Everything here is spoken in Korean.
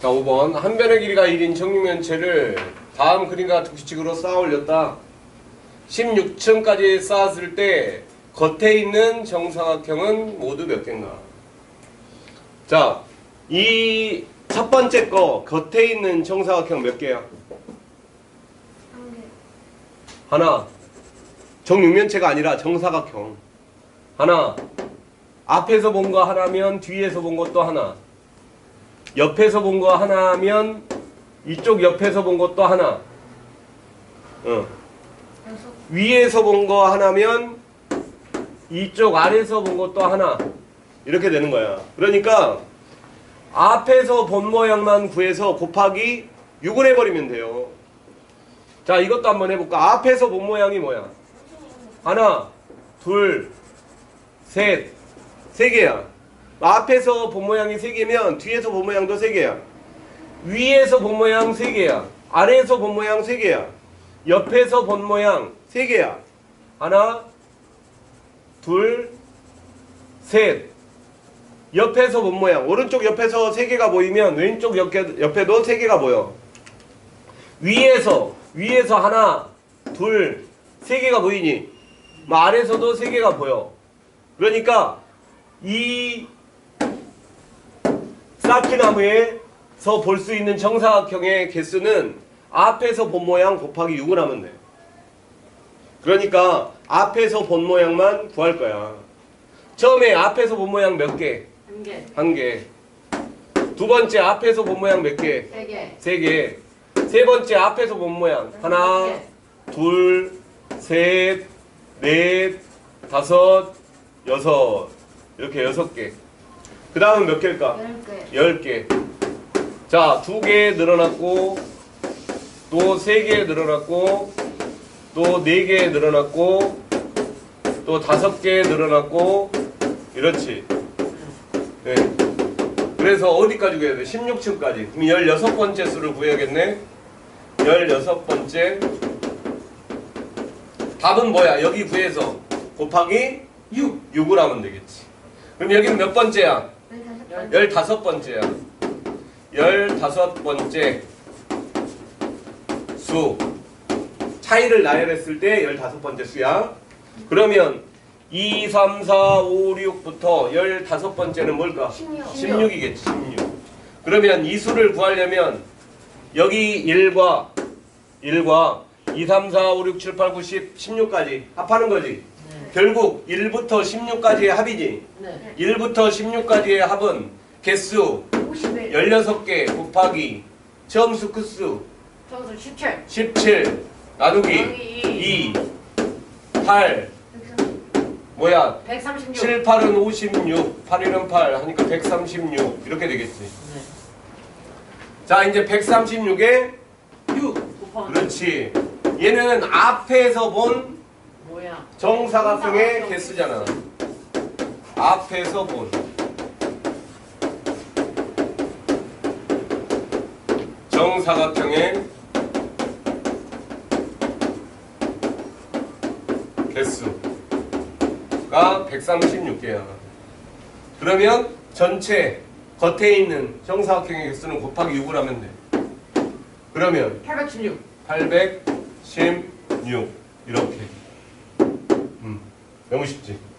자, 5번. 한 변의 길이가 1인 정육면체를 다음 그림과 같은 규칙으로 쌓아 올렸다. 16층까지 쌓았을 때 겉에 있는 정사각형은 모두 몇 개인가? 자, 이 첫 번째 거 겉에 있는 정사각형 몇 개야? 하나. 정육면체가 아니라 정사각형. 하나. 앞에서 본 거 하나면 뒤에서 본 것도 하나. 옆에서 본 거 하나면 이쪽 옆에서 본 것도 하나. 어. 위에서 본 거 하나면 이쪽 아래에서 본 것도 하나. 이렇게 되는 거야. 그러니까 앞에서 본 모양만 구해서 곱하기 6을 해버리면 돼요. 자, 이것도 한번 해볼까? 앞에서 본 모양이 뭐야? 하나, 둘, 셋, 세 개야. 앞에서 본 모양이 세 개면 뒤에서 본 모양도 세 개야. 위에서 본 모양 세 개야. 아래에서 본 모양 세 개야. 옆에서 본 모양 세 개야. 하나, 둘, 셋. 옆에서 본 모양. 오른쪽 옆에서 세 개가 보이면 왼쪽 옆에, 옆에도 세 개가 보여. 위에서 위에서 하나, 둘, 세 개가 보이니 뭐 아래에서도 세 개가 보여. 그러니까 이 쌓기나무에서 볼 수 있는 정사각형의 개수는 앞에서 본 모양 곱하기 6을 하면 돼. 그러니까 앞에서 본 모양만 구할 거야. 처음에 앞에서 본 모양 몇 개? 한 개, 한 개. 두 번째 앞에서 본 모양 몇 개? 세 개, 세 개. 세 번째 앞에서 본 모양 하나, 개. 둘, 셋, 넷, 다섯, 여섯 이렇게 여섯 개. 그 다음은 몇 개일까? 열 개. 열 개. 자, 두 개 늘어났고 또 세 개 늘어났고 또 네 개 늘어났고 또 다섯 개 늘어났고 이렇지. 네. 그래서 어디까지 구해야 돼? 16층까지. 그럼 16번째 수를 구해야겠네. 16번째. 답은 뭐야? 여기 구해서 곱하기 6. 6을 하면 되겠지. 그럼 여기는 몇 번째야? 열다섯 번. 15번째야. 15번째 수. 차이를 나열했을 때 15번째 수야. 그러면 2, 3, 4, 5, 6부터 15번째는 뭘까? 십육. 16 이겠지, 16. 그러면 이 수를 구하려면 여기 1과 1과 2, 3, 4, 5, 6, 7, 8, 9, 10, 16까지 합하는 거지. 네, 결국 1부터 16까지의 합이지. 네, 1부터 16까지의 합은 개수 오십일. 16개 곱하기 점수 끝수 점수 17, 17 나누기 여기 2 8 뭐야? 136. 7, 8은 56 8, 1은 8 하니까 136 이렇게 되겠지. 네, 자 이제 136에 6 곱하기. 그렇지. 얘는 앞에서 본? 정사각형의 개수잖아 앞에서 본 정사각형의 개수가 136개야. 그러면 전체 겉에 있는 정사각형의 개수는 곱하기 6을 하면 돼. 그러면 816. 816 이렇게. 음, 너무 쉽지.